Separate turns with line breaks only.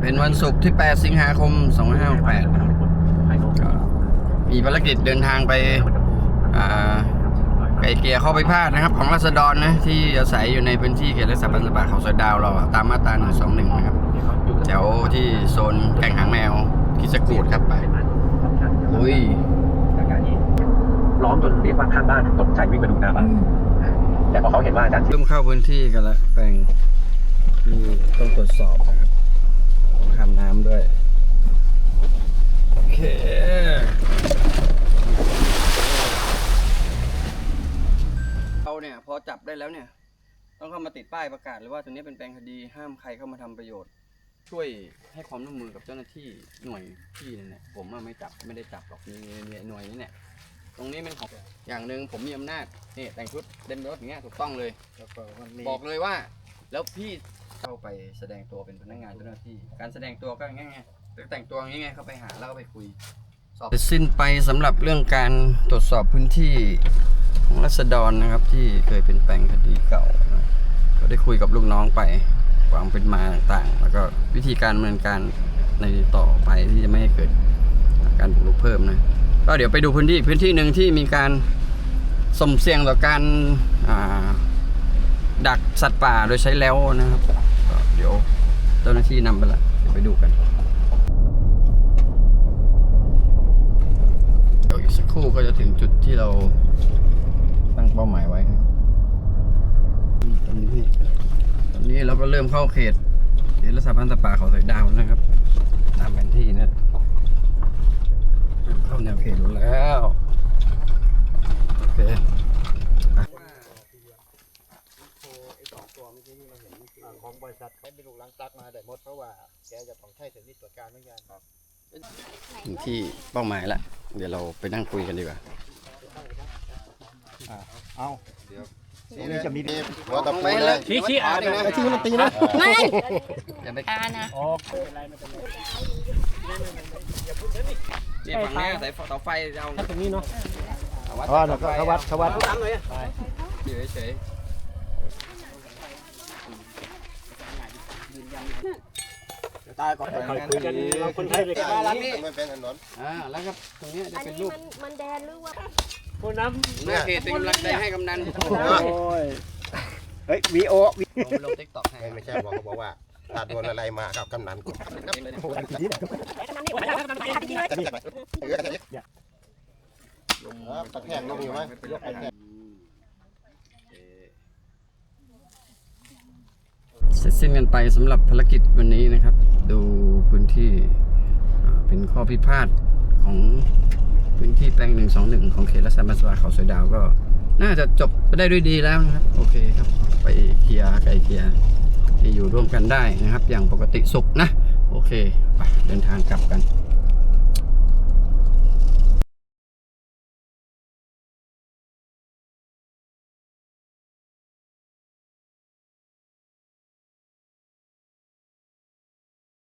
เป็นวันศุกร์ที่ 8 สิงหาคม 2568นะครับก็มีภารกิจเดินทางไปอ่าไกลเกลียข้อพิพาทนะครับ ของรัษฎรนะ ที่อาศัยอยู่ในพื้นที่เขตรักษาพันธุ์สัตว์ป่าเขาสอยดาวเราอะตามมาตรา121 นะครับแถวที่โซนแก่งหางแมวกิจกูดครับไปอุ้ย
จากการที่ล้อมจนเรียกว่าข้างบ้านตกใจวิ่งมาดูหน้าบ้านแต่พอเขาเห็นว่าอาจารย์
เริ่มเข้าพื้นที่กันแล้วแปลงที่ต้องตรวจสอบนะครับ ต้องทำน้ำด้วย โอเคเราเนี่ยพอจับได้แล้วเนี่ย ต้องเข้ามาติดป้ายประกาศเลยว่าตรงนี้เป็นแปลงคดีห้ามใครเข้ามาทำประโยชน์ ช่วยให้ความร่วมมือกับเจ้าหน้าที่หน่วยที่นั่นแหละผมอะไม่จับไม่ได้จับหรอกมีมีหน่วยนี้เนี่ยตรงนี้เป็นของอย่างหนึ่งผมมีอำนาจนี่แต่งชุดเดินรถอย่างเงี้ยถูกต้องเลยบอกเลยว่า แล้วพี่ เข้าไปแสดงตัวเป็นพนักงานเจ้าหน้าที่ การแสดงตัวก็ง่ายๆแต่งตัวอย่างงี้ไงเข้าไปหาแล้วก็ไปคุย สอบสิ้นไปสำหรับเรื่องการตรวจสอบพื้นที่ของรัษฎรนะครับ ที่เคยเป็นแปลงคดีเก่านะก็ได้คุยกับลูกน้องไปความเป็นมาต่างๆ แล้วก็วิธีการดำเนินการในต่อไปที่จะไม่ให้เกิดการบุกรุกเพิ่มนะก็เดี๋ยวไปดูพื้นที่พื้นที่หนึ่งที่มีการสมเสี่ยงต่อการอ่าดักสัตว์ป่าโดยใช้แล้วนะครับ ดี๋ยวเจ้าหน้าที่นำไปละเดี๋ยวไปดูกันเดี๋ยวอีกสักครู่ก็จะถึงจุดที่เราตั้งเป้าหมายไว้ครับตอนนี้ตอนนี้เราก็เริ่มเข้าเขตเขตรักษาพันธุ์สัตว์ป่าเขาสอยดาวนะครับ ตามแผนที่เนะ เข้าแนวเขตอยู่แล้ว โอเค
ของ บริษัทเขาเป็นลูกหลังตักมาแต่หมดเพราะว่าแกจะต้องใช้ถึงที่ตรวจการเหมือนกันครับ
ถึงที่เป้าหมายละเดี๋ยวเราไปนั่งคุยกันดีกว่า
เอาเดี๋ยวนี่จะมีหัว
ต
ตะ
บ
ปู
ไป
เล
เลย
ย
ชี้ชี้อ่านนะ
ชี้มันตีนะ
ไม่
อย่าไป
อานะ
นี่ฝั่งเนี้ยสายเสาไฟเอาตรงนี้เนาะ
อ๋อเดี๋ยวก็เขาวัดเขาวัด
อยู่เฉย
ตายก่อน
ๆคุยกันเราคนไทยเลย
บ้านหลันี้มันเป็นถนน
อ่าแล้วครับตรงเนี้ยจะ
อัน
เป็น
นี้
รูป
มันมันแดนหรือว่า
เมื่อเขตเป็นกำลังใจให้กำนันโอย
เฮ้ยวีโอ
ลงลงติ๊กต็อกให้
ไม่ใช่บอกเขาบอกว่าถ้าโดนอะไรมากับกำนันกูตะแคงลงอยู่ไหมยกตะแคง
สิ้นกันไปสำหรับภารกิจวันนี้นะครับ ดูพื้นที่เป็นข้อพิพาทของพื้นที่แปลง 121 ของเขตรักษาพันธุ์สัตว่าเขาสวยดาวก็ น่าจะจบไปได้ด้วยดีแล้วนะครับ โอเคครับ ไปเคลียร์ไกลเคลียร์ให้อยู่ร่วมกันได้นะครับ อย่างปกติสุขนะ โอเคไปเดินทางกลับกัน